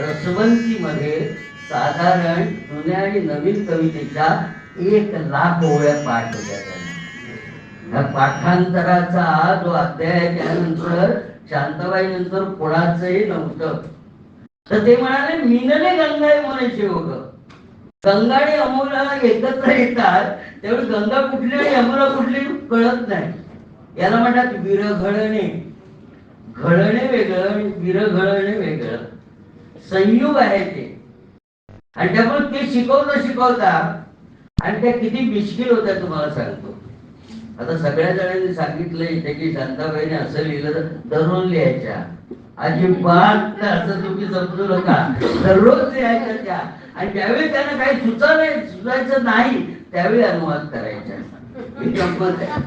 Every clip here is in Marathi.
रसवंतीमध्ये साधारण जुन्या आणि नवीन कवितेच्या एक लाख ओव्या पाठ होत्या. त्या पाठांतराचा जो अध्याय त्यानंतर शांताबाई नंतर कोणाचंही नव्हतं. तर ते म्हणाले मिनले गंगा म्हणे शिवक. गंगा आणि अमोला एकत्र येतात. त्यावेळी गंगा कुठली आणि अमोला कुठली कळत नाही. याला म्हणतात विरघळणे. घडणे वेगळं आणि विरघळणे वेगळं. संयोग आहे ते. आणि त्यामुळे ते शिकवता शिकवता आणि त्या किती मिश्किल होत्या तुम्हाला सांगतो. आता सगळ्या जणांनी सांगितलं इथे की शांताबाईने असं लिहिलं तर दररोज लिहायच्या. अजिबात असं तुम्ही समजू नका. दररोज लिहायच्या त्या. आणि ज्यावेळी त्यांना काही सुचायला सुचायचं नाही त्यावेळी अनुवाद करायचा ही गंमत आहे.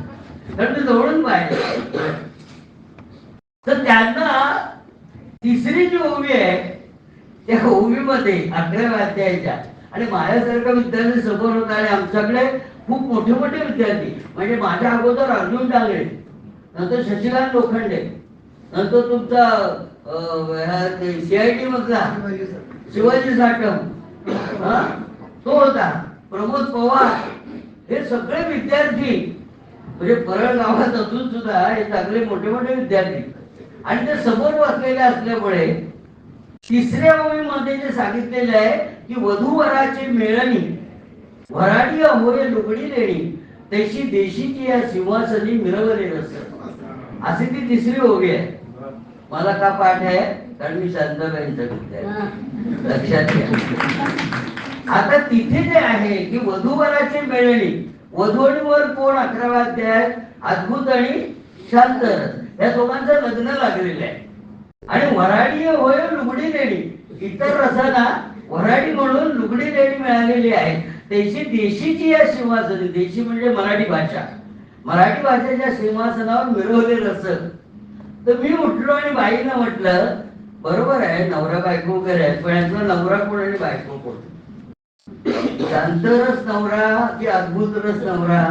कारण ते जवळून पाहिजे तर त्यांना तिसरी जी ओवी आहे त्या ओवीमध्ये अकराव्या अध्यायाच्या. आणि माझ्यासारखा विद्यार्थी समोर होता आणि आमच्याकडे खूप मोठे मोठे विद्यार्थी. म्हणजे माझ्या अगोदर अर्जुन डांगरे नंतर शशिकांत लोखंडे नंतर तुमचा सीआयटी मधला शिवाजी साठम हा? तो होता. प्रमोद पवार हे सगळे विद्यार्थी म्हणजे परळ गावात असून सुद्धा हे चांगले मोठे मोठे विद्यार्थी. आणि ते समोर बसलेले असल्यामुळे तिसऱ्या ओळीमध्ये जे सांगितलेलं आहे की वधूवराची मेळणी वराडी होय लुगडी लेणी तशी देशीची या सिंहासनी मिरवले रस अशी ती तिसरी ओवी आहे. मला का पाठ आहे? कारण मी शांताबाईंचा विद्यार्थी लक्षात घ्या. आता तिथे जे आहे की वधूवराची मेळणी वधू आणि वर कोण अकरावा अध्याय अद्भुत आणि शांत या दोघांचं लग्न लागलेलं आहे. आणि वराडी होय लुगडी लेणी. इतर रसाला वराडी म्हणून लुगडी लेणी मिळालेली आहे. त्याची देशीची या सिंहासनी देशी म्हणजे मराठी भाषा. मराठी भाषेच्या सिंहासनावर मिरवले रस. तर मी उठलो आणि बाईनं म्हटलं बरोबर आहे नवरा बायको वगैरे आहे पण यांचा नवरा कोण आणि बायको कोण? शांतरस नवरा की अद्भुत रस नवरा?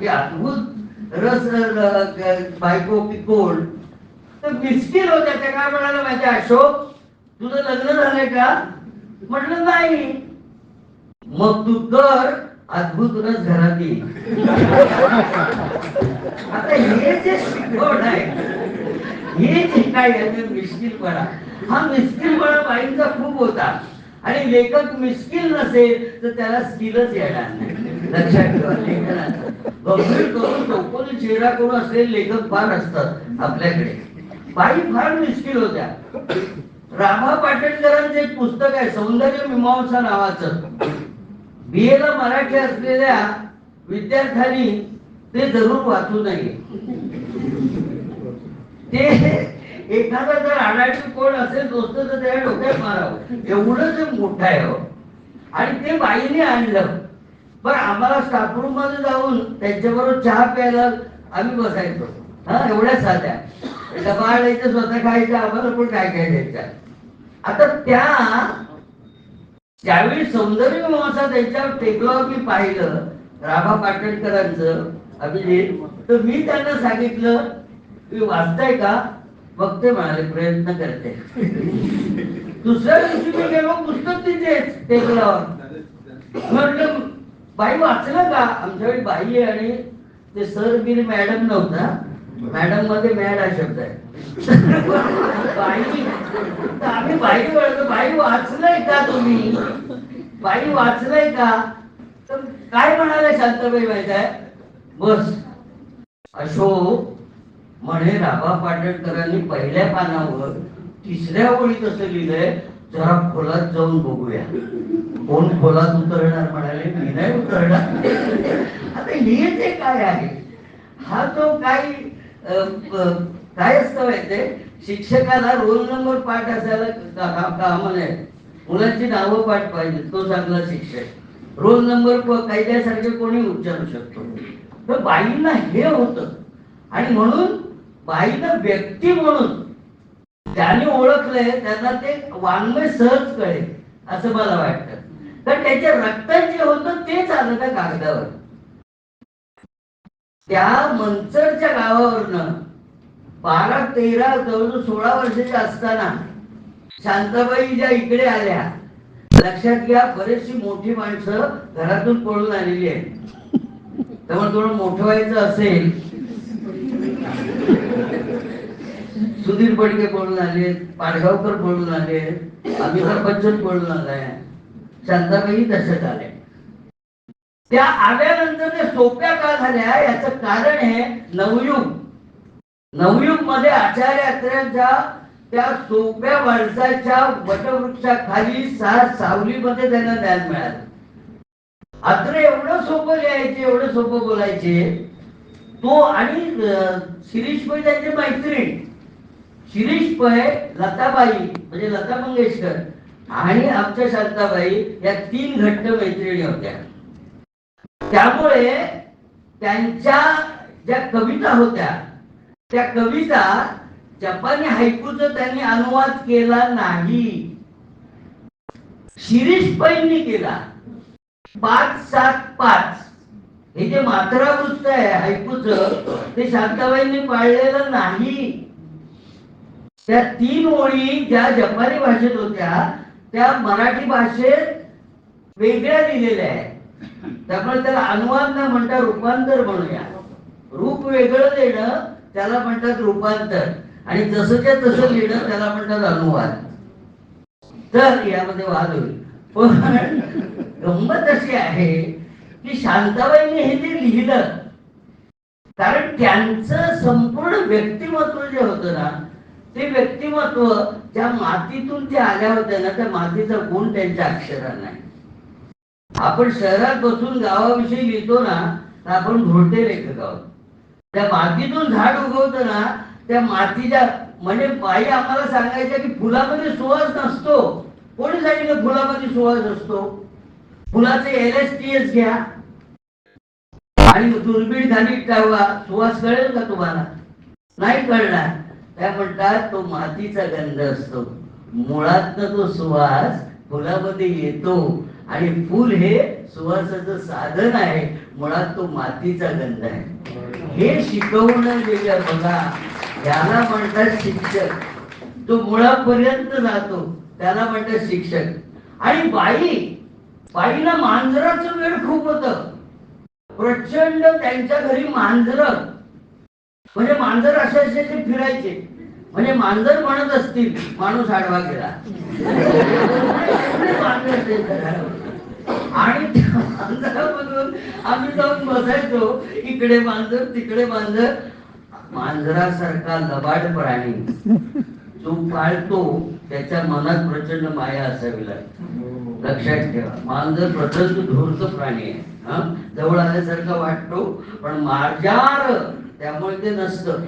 की अद्भुत रस बायको की कोण? तर मिस्किल होत्या त्या काय म्हणाला माहिती अशोक? तुझं लग्न झालंय का? म्हटलं नाही. मग तू कर अद्भुत रस घरात येईल आता हे जे शिकवण आहे हे जे काय ते मिस्किलपणा हा मिस्किलपणा बाईंचा खूप होता. आणि लेखक मिस्किल नसेल तर त्याला स्किलच येणार नाही. लक्षात ठेवा लेखनाचं. गंभीर करून चौकोनी चेहरा करून असलेले लेखक फार असतात आपल्याकडे. बाई फार मिस्किल होत्या. राभा पाटणकरांचं एक पुस्तक आहे सौंदर्य मीमांसा नावाचं. बी ला मराठी असलेल्या विद्यार्थ्यांनी ते जरूर वाचू नये. ते एखादा जर आडाठी कोण असेल दोस्त तर त्या डोक्यात मारावं. एवढं ते मोठं आहे हो. आणि ते बाईने आणलं. पण आम्हाला स्टाफरूममध्ये जाऊन त्यांच्याबरोबर चहा प्यायला आम्ही बसायचो. हा एवढ्या साध्या डबा स्वतः खायचं आम्हाला पण काय काय द्यायचं? आता त्या ज्यावेळी सौंदर्य महोत्सव त्यांच्यावर टेकलं मी पाहिलं राभा पाटणकरांचं अभिजित तर मी त्यांना सांगितलं तुम्ही वाचताय का? मग ते म्हणाले प्रयत्न करते. दुसऱ्या दिवशी मी गेलो पुस्तक तिथेच टेकलावर म्हटलं बाई वाचलं का? आमच्या वेळी बाई आहे आणि ते सर बीर मॅडम नव्हता. मॅडममध्ये मॅड हा शब्द आहे. बाई आम्ही बाई वळतो बाई वाचलंय का तुम्ही? बाई वाचलंय का? तर काय म्हणाले शांताबाई माहीत आहे? बस. अशोक म्हणे राभा पाटणकरांनी पहिल्या पानावर तिसऱ्या ओळीत असं लिहिलंय जरा खोलात जाऊन बघूया. कोण खोलात उतरणार म्हणाले? मी नाही उतरणार. आता हे जे काय आहे हा जो काही काय असतं माहितीये? शिक्षकाला रोल नंबर पाठ असायला का- कामा नाही. मुलांची नावं पाठ पाहिजे तो चांगला शिक्षक. रोल नंबर कायद्यासारखे कोणी उच्चारू शकतो तर बाईंना हे होतं. आणि म्हणून बाईंना व्यक्ती म्हणून ज्याने ओळखलंय त्यांना ते वाङ्मय सहज कळेल असं मला वाटतं. तर त्याच्या रक्तात जे होतं तेच आलं त्या कागदावर. त्या मंचरच्या गावावरनं बारा तेरा जवळ सोळा वर्षाच्या असताना शांताबाई ज्या इकडे आल्या लक्षात घ्या बरेचशी मोठी माणसं घरातून पळून आलेली आहेत. त्यामुळे थोडं मोठं व्हायचं असेल. सुधीर बडके पळून आले पाडगावकर पळून आले अमिताभ बच्चन पळून आलाय. शांताबाई तशाच आले त्या आल्यानंतर त्या सोप्या का झाल्या? याच कारण आहे नवयुग. नवयुगमध्ये आचार्य त्या सोप्या माणसाच्या वटवृक्षाखाली सहा सावलीमध्ये त्यांना ज्ञान मिळालं. अत्र एवढं सोपं लिहायचे एवढं सोपं बोलायचे. तो आणि शिरीष पै त्यांचे मैत्रीण. शिरीष पै लताबाई म्हणजे लता मंगेशकर आणि आमच्या शांताबाई या तीन घट्ट मैत्रिणी होत्या. त्यामुळे त्यांच्या ज्या कविता होत्या त्या कविता जपानी हायकूचा त्यांनी अनुवाद केला नाही. शिरीष पैंनी केला. पाच सात पाच. हे जे मात्रा वृत्त आहे हायकूच ते शांताबाईंनी पाळलेलं नाही. त्या तीन ओळी ज्या जपानी भाषेत होत्या त्या मराठी भाषेत वेगळ्या लिहिलेल्या आहेत. त्यामुळे त्याला अनुवाद न म्हणता रूपांतर म्हणूया. रूप वेगळं देणं त्याला म्हणतात रूपांतर. आणि जसंच्या तसं लिहिणं त्याला म्हणतात अनुवाद. तर यामध्ये वाद होईल. पण गंमत अशी आहे की शांताबाईने हे जे लिहिलं कारण त्यांचं संपूर्ण व्यक्तिमत्व जे होतं ना ते व्यक्तिमत्व ज्या मातीतून ते आल्या होत्या ना त्या मातीचा गुण त्यांच्या अक्षरात नाही. आपण शहरात बसून गावाविषयी लिहितो ना तर आपण घोरटे लेखक आहोत त्या मातीतून झाड उगवतं ना त्या मातीच्या म्हणजे बाई आम्हाला सांगायच्या की फुलामध्ये सुवास नसतो. कोणी सांगितलं फुलामध्ये सुवास असतो फुलाचे एल एस टी एस घ्या. आणि दुर्बीण खाली ठेवा सुवास कळेल का तुम्हाला? नाही कळणार. त्या म्हणतात तो मातीचा गंध असतो. मुळात तो सुवास फुलामध्ये येतो आणि फुल हे सुवासाचं साधन आहे. मुळात तो मातीचा गंध आहे. हे शिकवणं जे बघा याला म्हणतात शिक्षक. तो मुळापर्यंत जातो त्याला म्हणतात शिक्षक. आणि बाई बाईला मांजराचं वेळ खूप होत. प्रचंड त्यांच्या घरी मांजर. म्हणजे मांजर असे असे फिरायचे. म्हणजे मांजर म्हणत असतील माणूस आडवा गेला. आणि त्या मांजरामधून आम्ही जाऊन बसायचो इकडे मांजर तिकडे मांजर. मांजरासारखा लबाड प्राणी जो पाळतो त्याच्या मनात प्रचंड माया असावी लागते. लक्षात ठेवा मांजर प्रचंड धूर्त प्राणी आहे. जवळ आल्यासारखा वाटतो पण मार्जार त्यामुळे ते नसतं.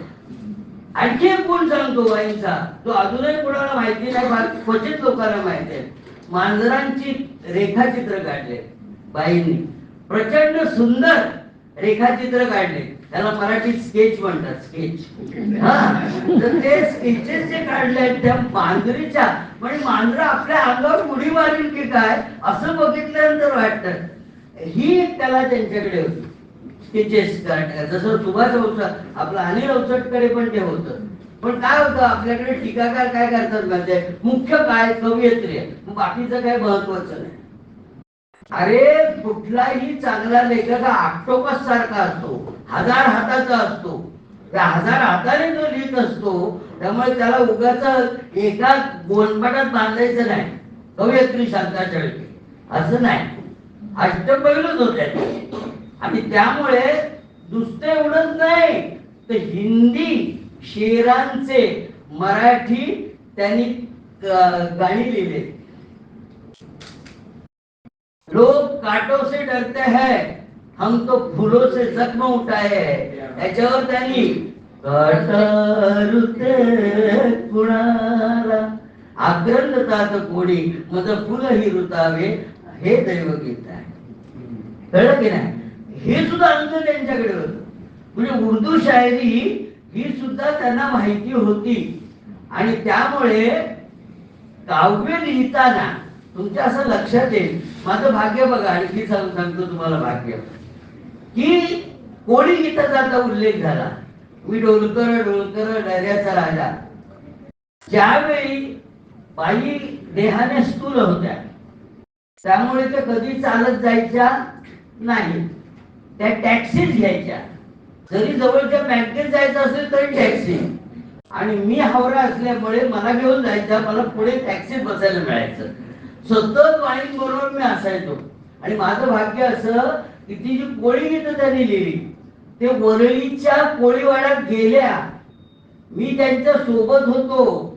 आणखी एक गुण सांगतो बाईंचा तो अजूनही कोणाला माहिती नाही क्वचित लोकांना माहिती आहे. मांजरांची रेखाचित्र काढले बाईंनी. प्रचंड सुंदर रेखाचित्र काढले. त्याला मराठीत स्केच म्हणतात स्केच हा तर ते स्केचेस जे काढले आहेत त्या मांजरीच्या म्हणजे मांजर आपल्या अंगावर उडी मारेल की काय असं बघितल्यानंतर वाटतं. ही एक कला त्यांच्याकडे होती. जसं सुभाष अवचट आपलं अनिल अवचटकडे पण ते होतं. पण काय होतं आपल्याकडे टीकाकार काय करतात म्हणजे मुख्य काय? कवयित्री आहे बाकीचं काय महत्वाचं नाही. अरे कुठलाही चांगला लेखक हा आक्टोपस सारखा असतो. हजार हाताचा असतो. त्या हजार हाताने तो लिहित असतो. त्यामुळे त्याला उगाच एका गोलपाटात बांधायचं नाही. कवयित्री शांता चळके असं नाही. अष्टपैलूच होत्या. आणि त्यामुळे दुसरं एवढंच नाही तर हिंदी शेरांचे मराठी त्यांनी गाणी लिहिले. लोक काटो से डरते हैं हम तो फुलो से जख्म उठाए याच्यावर त्यांनी कटरुते कुणाला आग्रंथतात कोणी मग फुलं ही ऋतावे हे दैवगीत आहे. कळलं की नाही? हे सुद्धा अंग त्यांच्याकडे. होत म्हणजे उर्दू शायरी ही सुद्धा त्यांना माहिती होती. आणि त्यामुळे काव्य लिहिताना तुमच्या असं लक्षात येईल. माझं भाग्य बघा आणखी सांग सांगतो तुम्हाला भाग्य. की कोणी गीताचा आता उल्लेख झाला? मी डोलकर डोलकर डऱ्याचा राजा. ज्यावेळी बाई देहाने स्थूल होत्या त्यामुळे त्या कधी चालत जायच्या नाही. त्या टॅक्सीच घ्यायच्या. जरी जवळच्या बँकेत जायचं असेल तरी टॅक्सी. आणि मी हावरा असल्यामुळे मला घेऊन जायचा मला पुढे टॅक्सीत बसायला मिळायचं. सतत वाणी बरोबर मी असायचो. आणि माझं भाग्य असं की ती जी कोळी गीतं त्यांनी लिहिली ते वरळीच्या कोळीवाड्यात गेल्या. मी त्यांच्यासोबत होतो.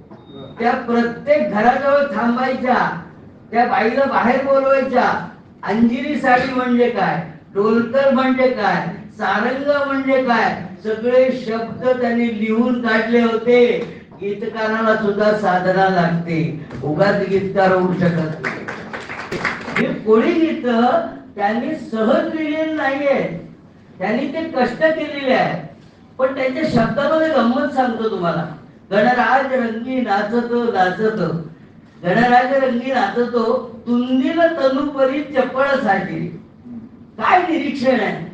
त्या प्रत्येक घराजवळ थांबायच्या. त्या बाईला बाहेर बोलवायच्या. अंजिरी साडी म्हणजे काय? टोलकर म्हणजे काय? सारंग म्हणजे काय? सगळे शब्द त्यांनी लिहून काढले होते. गीतकाराला सुद्धा साधना लागते. उगाच गीतकार होऊ शकत नाही. हे कोळी गीत त्यांनी सहज लिहिलेली नाहीये. त्यांनी ते कष्ट केलेले आहे पण त्यांच्या शब्दामध्ये गंमत सांगतो तुम्हाला. गणराज रंगी नाचतो नाचतो. गणराज रंगी नाचतो. तुंदीला तनुपरी चपळसाठी काय निरीक्षण आहे?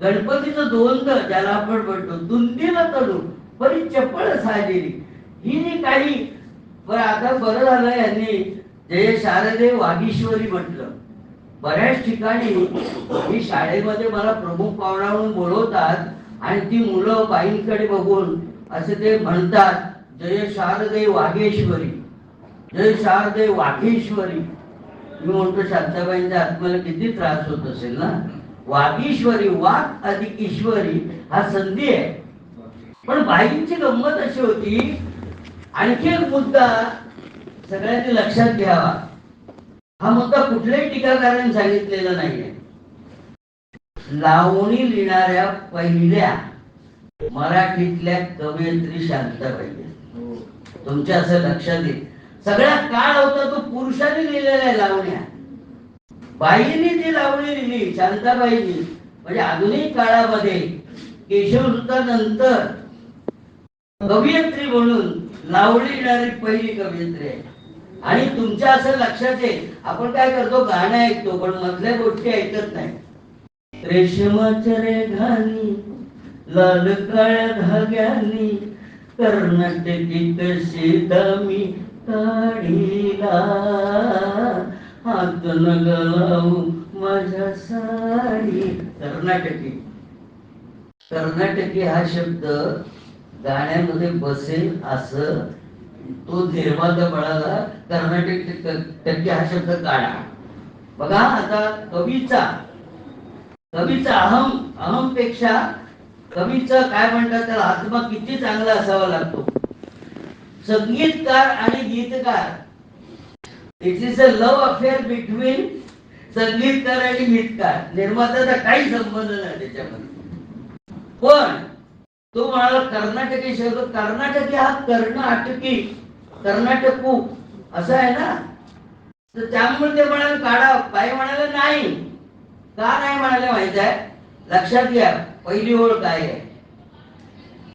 गणपतीचं दोंद ज्याला आपण म्हणतो दुंदीला तनू बरी चपळ साजेली ही काही पण आता बरं झालं यांनी जय शारदे वागीश्वरी म्हटलं. बऱ्याच ठिकाणी ही शाळेमध्ये मला प्रमुख पाहुणा म्हणून बोलवतात आणि ती मुलं बाईंकडे बघून असे ते म्हणतात जय शारदे वाघेश्वरी जय शारदे वाघेश्वरी मी म्हणतो शांताबाईंच्या आत्म्याला किती त्रास होत असेल ना? वागीश्वरी वाघ अधिक ईश्वरी हा संधी आहे. पण बाईंची गंमत अशी होती आणखी एक मुद्दा सगळ्यांनी लक्षात घ्यावा. हा मुद्दा कुठल्याही टीकाकारांनी सांगितलेला नाहीये. लावणी लिहिणाऱ्या पहिल्या मराठीतल्या कवयित्री शांताबाई तुमच्या असं लक्षात येईल. सगळा काळ होता तो पुरुषांनी लिहिलेला आहे लावण्या. बाईंनी ती लावणी लिहिली शांताबाईंनी. म्हणजे आधुनिक काळामध्ये केशव सुद्धा नंतर कवयित्री म्हणून लावणी येणारी पहिली कवयित्री आहे. आणि तुमच्या असं लक्षात येईल आपण काय करतो गाणं ऐकतो पण मधल्या गोष्टी ऐकत नाही. रेशमाच्या रेघानी लाल काळ्या धाग्यानी कर्नाटकी कशी दामी काढीला हात नगलाऊ माझ्या साडी. कर्नाटकी. कर्नाटकी हा शब्द गाण्यामध्ये बसेल असं तो निर्माता म्हणाला कर्नाटक टक्के हा शब्द काढा बघा आता कवीचा. कवीचा अहम अहमपेक्षा कवीचा काय म्हणतात त्याला आत्मा किती चांगला असावा लागतो? संगीतकार आणि गीतकार. It is a love affair between संगीतकार आणि गीतकार. निर्मात्याचा काही संबंध नाही त्याच्यामध्ये. पण तो म्हणाला कर्नाटकी शब्द कर्नाटकी हा कर्नाटकी कर्नाटकू असं आहे ना? तर त्यामुळे ते म्हणाले काढा. बाई म्हणाले नाही. का नाही म्हणाले माहीत आहे? लक्षात घ्या पहिली ओळ काय आहे?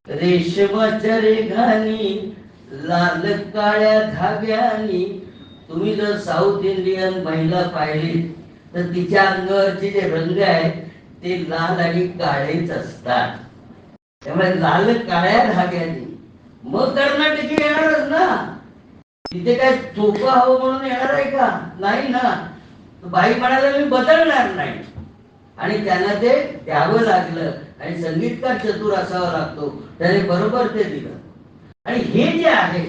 रेशमाच्या रेघानी लाल काळ्या धाग्यानी तुम्ही जर साऊथ इंडियन महिला पाहिली तर तिच्या अंगावरचे जे रंग आहेत ते लाल आणि काळेच असतात. त्यामुळे लाल काळ्या धाग्यानी. मग कर्नाटकी येणारच ना? तिथे काय चोखं हवं म्हणून येणार आहे का? नाही ना. बाई म्हणाला मी बदलणार नाही. आणि त्यांना ते द्यावं लागलं. आणि संगीतकार चतुर असावा लागतो. त्याने बरोबर ते दिलं. आणि हे जे आहे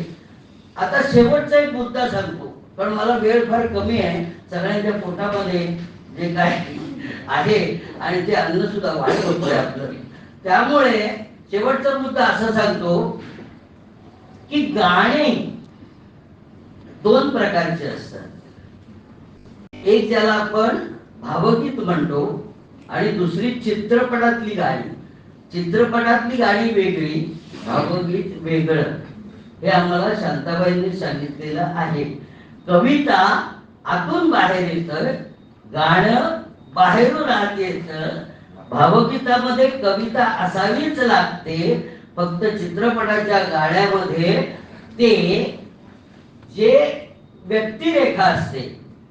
आता शेवटचा एक मुद्दा सांगतो पण मला वेळ फार कमी आहे सगळ्यांच्या पोटामध्ये जे काय आहे आणि ते अन्न सुद्धा वाढत होतोय आपलं. त्यामुळे शेवटचा मुद्दा असा सांगतो की गाणे दोन प्रकारचे असतात. एक ज्याला आपण भावगीत म्हणतो आणि दुसरी चित्रपटातली गाणी. चित्रपटातली गाणी वेगळी भावगीत वेगळं. हे आम्हाला शांताबाईंनी सांगितलेलं आहे. कविता आतून बाहेर येत गाणं बाहेरून आत येत. भावगीतामध्ये कविता असावीच लागते फक्त चित्रपटाच्या गाण्यामध्ये ते जे व्यक्तिरेखा असते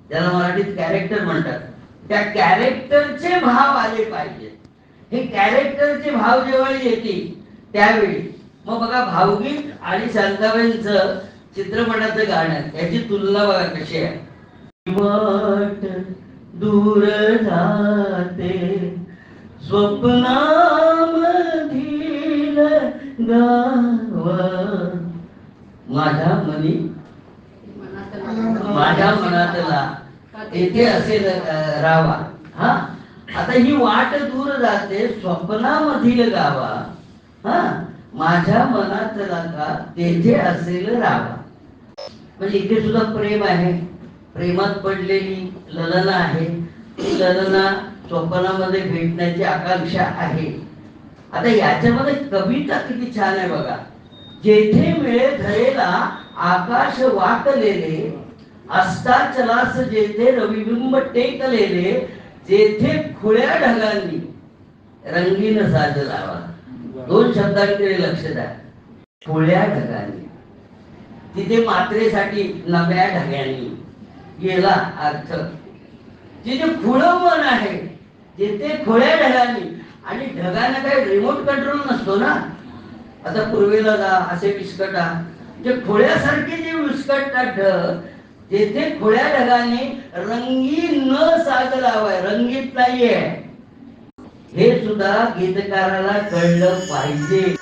ज्याला मराठीत कॅरेक्टर म्हणतात. त्या कॅरेक्टरचे भाव आले पाहिजेत. हे कॅरेक्टरचे भाव जेव्हा येतील त्यावेळी. मग बघा भावगीत आणि शांताबाईंचं चित्रपटाचं गाणं याची तुलना बघा कशी आहे. मठ दूर जाते स्वप्नामधील गाव. माझ्या मनी माझ्या मनातला. येथे असेल रावा. हा? आता ही वाट दूर जाते स्वप्नामधील गावा. हा? माझ्या मनात का तेथे असेल रावा. म्हणजे इथे सुद्धा प्रेम आहे. प्रेमात पडलेली ललना आहे. ती ललना स्वप्नामध्ये भेटण्याची आकांक्षा आहे. आता याच्यामध्ये कविता किती छान आहे बघा. जेथे मिळे धरेला आकाश वाकलेले अस्ताचलास जेथे रविबिंब टेकलेले जेथे खुळ्या ढगांनी रंगीन साज लावा. दोन शब्दांकडे लक्ष द्या. खुळ्या ढगांनी. तिथे मात्रेसाठी नव्या ढग्यांनी गेला अर्थ. जिथे खुळं मन आहे जिथे खोळ्या ढगांनी. आणि ढगांना काही रिमोट कंट्रोल नसतो ना? आता पूर्वेला जा असे विस्कटा जे खोळ्यासारखे जे विस्कटतात ढग तेथे खुळ्या ढगाने रंगीन न साज लावाय रंगीत नाहीये. हे सुद्धा गीतकाराला कळलं पाहिजे.